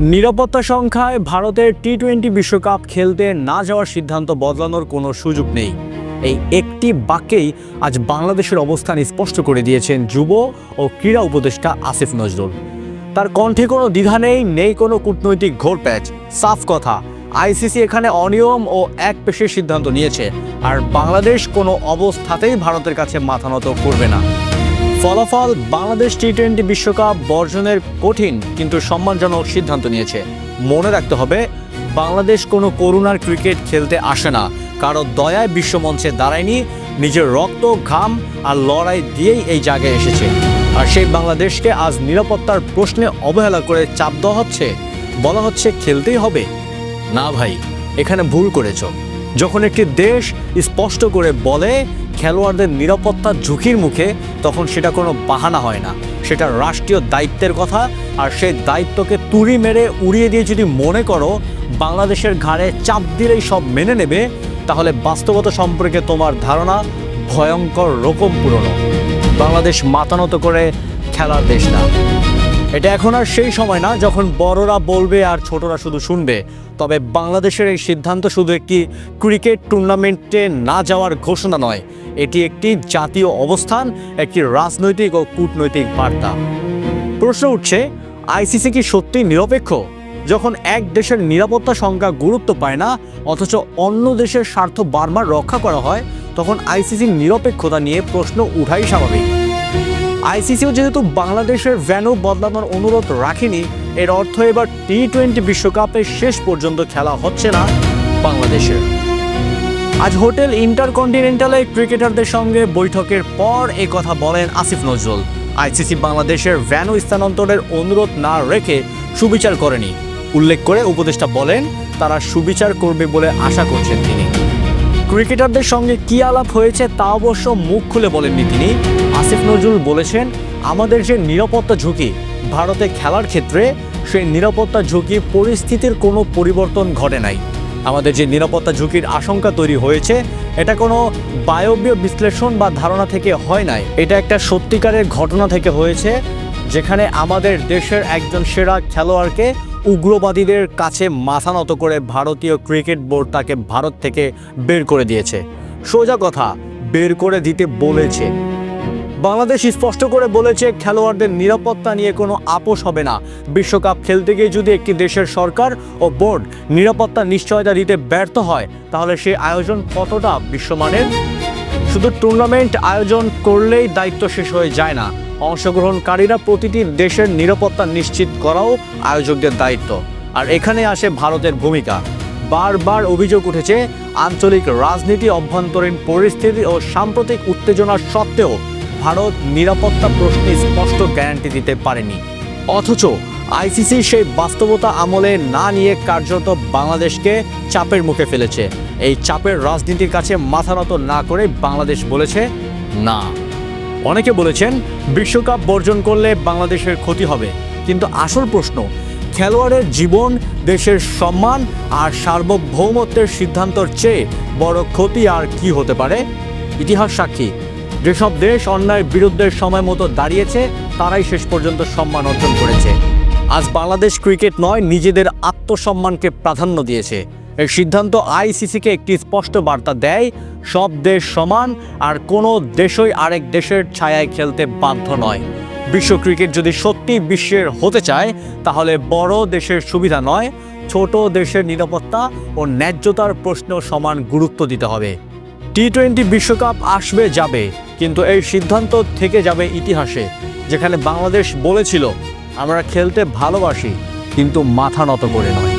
নিরাপত্তা সংখ্যায় ভারতের টি টোয়েন্টি বিশ্বকাপ খেলতে না যাওয়ার সিদ্ধান্ত বদলানোর কোনো সুযোগ নেই। এই একটি বাক্যেই আজ বাংলাদেশের অবস্থান স্পষ্ট করে দিয়েছেন যুব ও ক্রীড়া উপদেষ্টা আসিফ নজরুল। তার কণ্ঠে কোনো দ্বিধা নেই নেই কোনো কূটনৈতিক ঘোরপ্যাচ সাফ কথা। আইসিসি এখানে অনিয়ম ও এক পেশের সিদ্ধান্ত নিয়েছে, আর বাংলাদেশ কোনো অবস্থাতেই ভারতের কাছে মাথা নত করবে না। ফলাফল বাংলাদেশ টি টোয়েন্টি বিশ্বকাপ বর্জনের কঠিন কিন্তু সম্মানজনক সিদ্ধান্ত নিয়েছে। মনে রাখতে হবে, বাংলাদেশ কোনো করুণার ক্রিকেট খেলতে আসে না। কারও দয়ায় বিশ্বমঞ্চে দাঁড়ায়নি, নিজের রক্ত, ঘাম আর লড়াই দিয়েই এই জায়গায় এসেছে। আর সেই বাংলাদেশকে আজ নিরাপত্তার প্রশ্নে অবহেলা করে চাপ দেওয়া হচ্ছে। বলা হচ্ছে খেলতেই হবে। না ভাই, এখানে ভুল করেছ। যখন একটি দেশ স্পষ্ট করে বলে খেলোয়াড়দের নিরাপত্তা ঝুঁকির মুখে, তখন সেটা কোনো বাহানা হয় না। সেটা রাষ্ট্রীয় দায়িত্বের কথা, আর সেই দায়িত্বকে তুড়ি মেরে উড়িয়ে দিয়ে যদি মনে করো বাংলাদেশের ঘাড়ে চাপ দিলেই সব মেনে নেবে, তাহলে বাস্তবতা সম্পর্কে তোমার ধারণা ভয়ঙ্কর রকম পুরনো। বাংলাদেশ মাতানত করে খেলার দেশ না। এটা এখন আর সেই সময় না, যখন বড়রা বলবে আর ছোটরা শুধু শুনবে। তবে বাংলাদেশের এই সিদ্ধান্ত শুধু একটি ক্রিকেট টুর্নামেন্টে না যাওয়ার ঘোষণা নয়, এটি একটি জাতীয় অবস্থান, একটি রাজনৈতিক ও কূটনৈতিক বার্তা। প্রশ্ন উঠছে, আইসিসি কি সত্যি নিরপেক্ষ? যখন এক দেশের নিরাপত্তা সংখ্যা গুরুত্ব পায় না, অথচ অন্য দেশের স্বার্থ বারবার রক্ষা করা হয়, তখন আইসিসির নিরপেক্ষতা নিয়ে প্রশ্ন উঠাই স্বাভাবিক। আইসিসিও যেহেতু বাংলাদেশের ভ্যানু বদলানোর অনুরোধ রাখেনি এর অর্থ এবার টি টোয়েন্টি বিশ্বকাপে শেষ পর্যন্ত খেলা হচ্ছে না বাংলাদেশের। আজ হোটেল ইন্টারকন্টিনেন্টালে ক্রিকেটারদের সঙ্গে বৈঠকের পর এ কথা বলেন আসিফ নজরুল। আইসিসি বাংলাদেশের ভ্যানু স্থানান্তরের অনুরোধ না রেখে সুবিচার করেনি। উল্লেখ করে উপদেষ্টা বলেন, তারা সুবিচার করবে বলে আশা করছেন তিনি। ক্রিকেটারদের সঙ্গে কী আলাপ হয়েছে তা অবশ্য মুখ খুলে বলেননি তিনি। আসিফ নজরুল বলেছেন, আমাদের যে নিরাপত্তা ঝুঁকি ভারতে খেলার ক্ষেত্রে সেই নিরাপত্তা ঝুঁকি পরিস্থিতির কোনো পরিবর্তন ঘটে নাই। আমাদের যে নিরাপত্তা ঝুঁকির আশঙ্কা তৈরি হয়েছে, এটা কোনো বায়বীয় বিশ্লেষণ বা ধারণা থেকে হয় নাই। এটা একটা সত্যিকারের ঘটনা থেকে হয়েছে, যেখানে আমাদের দেশের একজন সেরা খেলোয়াড়কে উগ্রবাদীদের কাছে মাথা নত করে ভারতীয় ক্রিকেট বোর্ড তাকে ভারত থেকে বের করে দিয়েছে। সোজা কথা, বের করে দিতে বলেছে। বাংলাদেশ স্পষ্ট করে বলেছে খেলোয়াড়দের নিরাপত্তা নিয়ে কোনো আপোষ হবে না। বিশ্বকাপ খেলতে গিয়ে যদি একটি দেশের সরকার ও বোর্ড নিরাপত্তা নিশ্চয়তা দিতে ব্যর্থ হয়, তাহলে সেই আয়োজন কতটা বিশ্বমানের? শুধু টুর্নামেন্ট আয়োজন করলেই দায়িত্ব শেষ হয়ে যায় না। অংশগ্রহণকারীরা প্রতিটি দেশের নিরাপত্তা নিশ্চিত করাও আয়োজকদের দায়িত্ব। আর এখানে আসে ভারতের ভূমিকা। বারবার অভিযোগ উঠেছে, আঞ্চলিক রাজনীতি অভ্যন্তরীণ পরিস্থিতি ও সাম্প্রতিক উত্তেজনা সত্ত্বেও ভারত নিরাপত্তা প্রশ্নে স্পষ্ট গ্যারান্টি দিতে পারেনি। অথচ আইসিসি সেই বাস্তবতা আমলে না নিয়ে কার্যত বাংলাদেশকে চাপের মুখে ফেলেছে। এই চাপের রাজনীতির কাছে মাথা নত না করে বাংলাদেশ বলেছে, না। অনেকে বলেছেন, বিশ্বকাপ বর্জন করলে বাংলাদেশের ক্ষতি হবে। কিন্তু আসল প্রশ্ন, খেলোয়াড়ের জীবন, দেশের সম্মান আর সার্বভৌমত্বের সিদ্ধান্তর চেয়ে বড় ক্ষতি আর কি হতে পারে? ইতিহাস সাক্ষী যেসব দেশ অন্যায়ের বিরুদ্ধে সময় মতো দাঁড়িয়েছে, তারাই শেষ পর্যন্ত সম্মান অর্জন করেছে। আজ বাংলাদেশ ক্রিকেট নয়, নিজেদের আত্মসম্মানকে প্রাধান্য দিয়েছে। এই সিদ্ধান্ত আইসিসিকে একটি স্পষ্ট বার্তা দেয়, সব দেশ সমান আর কোনো দেশই আরেক দেশের ছায়ায় খেলতে বাধ্য নয়। বিশ্ব ক্রিকেট যদি সত্যি বিশ্বের হতে চায়, তাহলে বড় দেশের সুবিধা নয়, ছোট দেশের নিরাপত্তা ও ন্যায্যতার প্রশ্ন সমান গুরুত্ব দিতে হবে। টি টোয়েন্টি বিশ্বকাপ আসবে, যাবে। কিন্তু এই সিদ্ধান্ত থেকে যাবে ইতিহাসে, যেখানে বাংলাদেশ বলেছিল, আমরা খেলতে ভালোবাসি, কিন্তু মাথা নত করে নয়।